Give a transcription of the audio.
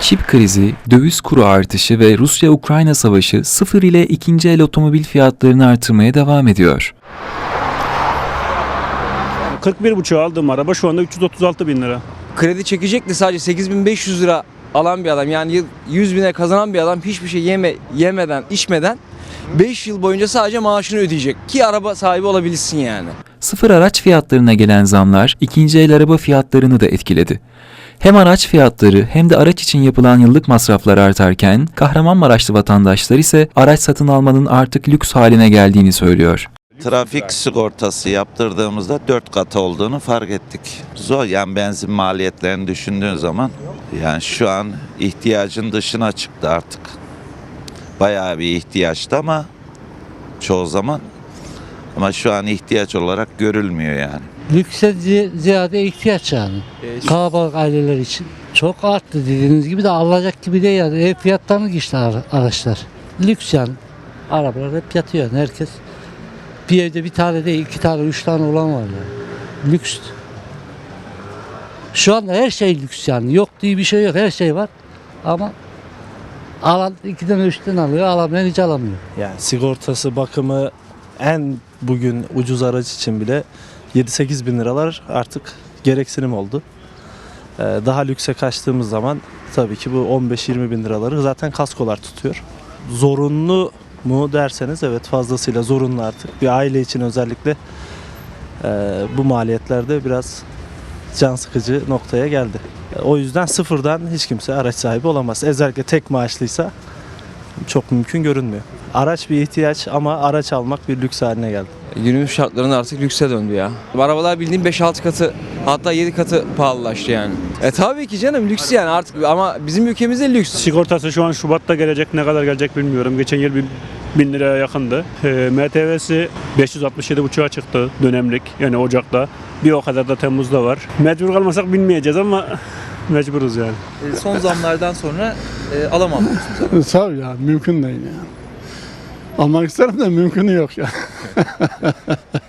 Çip krizi, döviz kuru artışı ve Rusya-Ukrayna savaşı sıfır ile ikinci el otomobil fiyatlarını artırmaya devam ediyor. 41,5 aldığım araba şu anda 336 bin lira. kredi çekecek de sadece 8500 lira alan bir adam yani yıl 100 bine kazanan bir adam hiçbir şey yeme, yemeden içmeden 5 yıl boyunca sadece maaşını ödeyecek ki araba sahibi olabilsin yani. Sıfır araç fiyatlarına gelen zamlar ikinci el araba fiyatlarını da etkiledi. Hem araç fiyatları hem de araç için yapılan yıllık masraflar artarken Kahramanmaraşlı vatandaşlar ise araç satın almanın artık lüks haline geldiğini söylüyor. Trafik sigortası yaptırdığımızda 4 kat olduğunu fark ettik. Zor yani benzin maliyetlerini düşündüğün zaman yani şu an ihtiyacın dışına çıktı artık. Bayağı bir ihtiyaçtı ama çoğu zaman ama şu an ihtiyaç olarak görülmüyor yani. Lükse zi- ziyade ihtiyaç yani. Kalabalık aileler için. Çok arttı dediğiniz gibi de alacak gibi değil yani. Ev fiyatlarını geçti ara- araçlar. Lüks yani. Arabalar hep yatıyor yani herkes. Bir evde bir tane değil iki tane üç tane olan var yani. Lüks. Şu anda her şey lüks yani. Yok diye bir şey yok. Her şey var. Ama alan ikiden üçten alıyor. Alamayan hiç alamıyor. Yani sigortası, bakımı en bugün ucuz araç için bile 7-8 bin liralar artık gereksinim oldu. Ee, Daha lükse kaçtığımız zaman tabii ki bu 15-20 bin liraları zaten kaskolar tutuyor. Zorunlu mu derseniz evet fazlasıyla zorunlu artık. Bir aile için özellikle e, bu maliyetlerde biraz can sıkıcı noktaya geldi. O yüzden sıfırdan hiç kimse araç sahibi olamaz. Özellikle tek maaşlıysa çok mümkün görünmüyor. Araç bir ihtiyaç ama araç almak bir lüks haline geldi. Günümüz şartlarında artık lükse döndü ya. Arabalar bildiğin 5-6 katı hatta 7 katı pahalılaştı yani. E tabii ki canım lüks yani artık ama bizim ülkemizde lüks. Sigortası şu an Şubat'ta gelecek ne kadar gelecek bilmiyorum. Geçen yıl 1000 liraya yakındı. E, MTV'si 567,5'a çıktı dönemlik yani Ocak'ta. Bir o kadar da Temmuz'da var. Mecbur kalmasak bilmeyeceğiz ama mecburuz yani. E, son zamlardan sonra e, alamam. Tabii ya mümkün değil yani. Almak isterim de mümkünü yok ya.